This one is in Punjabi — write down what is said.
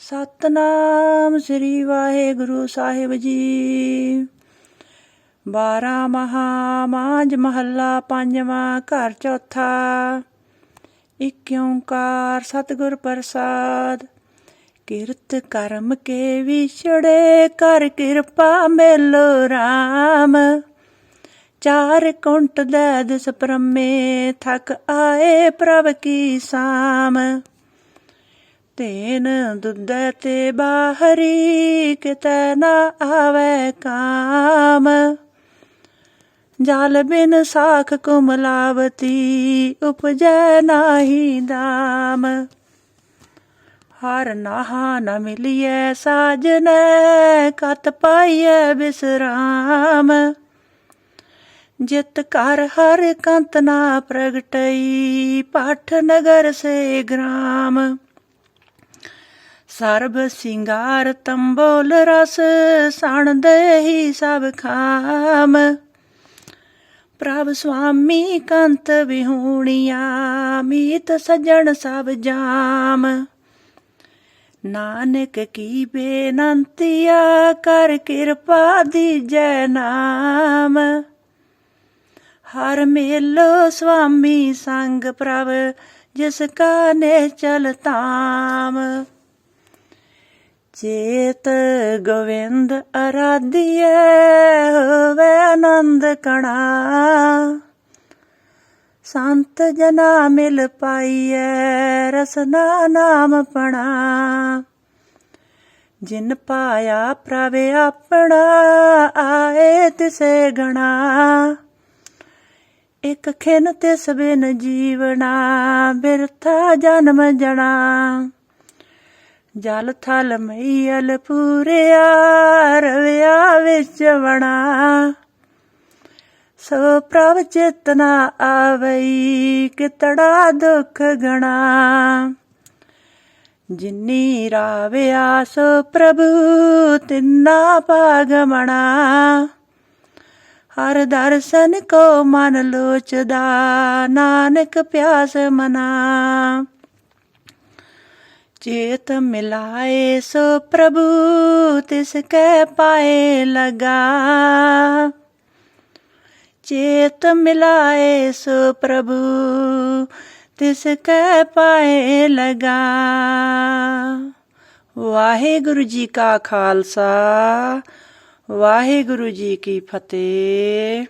ਸਤਨਾਮ ਸ੍ਰੀ ਵਾਹਿਗੁਰੂ ਸਾਹਿਬ ਜੀ। ਬਾਰਾਂ ਮਹਾ ਮਾਂਝ ਮਹੱਲਾ, ਪੰਜਵਾਂ ਘਰ ਚੌਥਾ। ਇਕ ਓੰਕਾਰ ਸਤਿਗੁਰ ਪ੍ਰਸਾਦ। ਕਿਰਤ ਕਰਮ ਕੇ ਵਿਛੜੇ, ਕਰ ਕਿਰਪਾ ਮੇਲੋ RAM ਚਾਰ ਕੁੰਟ ਦੇ ਦਿਸ ਪ੍ਰਮੇ ਥਕ ਆਏ ਪ੍ਰਭ ਕੀ ਸਾਮ। ਤੇਨ ਦੁੱਧੈ ਤੇ ਬਾਹਰੀ ਕਿਤੈ ਨਾ ਆਵੇ ਕਾਮ। ਜਲ ਬਿਨ ਸਾਖ ਕੁਮਲਾਵਤੀ ਉਪਜੈ ਨਾਹੀ ਦਾਮ। ਹਰ ਨਾਹਾ ਨ ਮਿਲਿਐ ਸਾਜਨੈ ਕਤ ਪਾਈਐ ਬਿਸਰਾਮ। ਜਿਤ ਕਰ ਹਰ ਕੰਤ ਨਾ ਪ੍ਰਗਟਈ, ਪਾਠ ਨਗਰ ਸੇ ਗ੍ਰਾਮ। ਸਰਬ ਸਿੰਗਾਰ ਤੰਬੋਲ ਰਸ ਸਣ ਦੇਹੀ ਸਭ ਖਾਮ। ਪ੍ਰਭ ਸੁਆਮੀ ਕੰਤ ਵਿਹੂਣੀਆਂ, ਮੀਤ ਸਜਣ ਸਭ ਜਾਮ। ਨਾਨਕ ਕੀ ਬੇਨੰਤੀਆ, ਕਰ ਕਿਰਪਾ ਦੀਜੈ ਨਾਮ। ਹਰ ਮੇਲੋ ਸੁਆਮੀ ਸੰਗ ਪ੍ਰਭ, ਜਿਸ ਕਾ ਨੇ ਚਲਤਾਮ ਚੇਤ ਗੋਵਿੰਦ ਅਰਾਧਿਐ ਹੋਵੇ ਆਨੰਦ ਕਣਾ। ਸੰਤ ਜਨਾ ਮਿਲ ਪਾਈਐ, ਰਸਨਾ ਨਾਮ ਪਣਾ। ਜਿਨ ਪਾਇਆ ਪ੍ਰਭ ਆਪਣਾ, ਆਏ ਤਿਸੇ ਗਣਾ। ਇਕ ਖਿਨ ਤਿਸ ਬਿਨ ਜੀਵਣਾ, ਬਿਰਥਾ ਜਨਮ ਜਣਾ। ਜਲ ਥਲ ਮਈਲ ਪੂਰਿਆ ਰਵਿਆ ਵਿੱਚ ਵਣਾ। ਸੋ ਪ੍ਰਭ ਚੇਤਨਾ ਆਵਈ, ਕਿਤੜਾ ਦੁਖ ਗਣਾ। ਜਿਨੀ ਰਾਵਿਆ ਸੋ ਪ੍ਰਭੂ, ਤਿੰਨਾ ਪਾਗਮਣਾ ਹਰ ਦਰਸ਼ਨ ਕੋ ਮਨ ਲੋਚਦਾ, ਨਾਨਕ ਪਿਆਸ ਮਨਾ। ਚੇਤ ਮਿਲਾਏ ਸੋ ਪ੍ਰਭੂ, ਤਿਸ ਕੈ ਪਾਏ ਲਗਾ। ਚੇਤ ਮਿਲਾਏ ਸੋ ਪ੍ਰਭੂ, ਤਿਸ ਕੈ ਪਾਏ ਲਗਾ। ਵਾਹਿਗੁਰੂ ਜੀ ਕਾ ਖਾਲਸਾ, ਵਾਹਿਗੁਰੂ ਜੀ ਕੀ ਫਤਿਹ।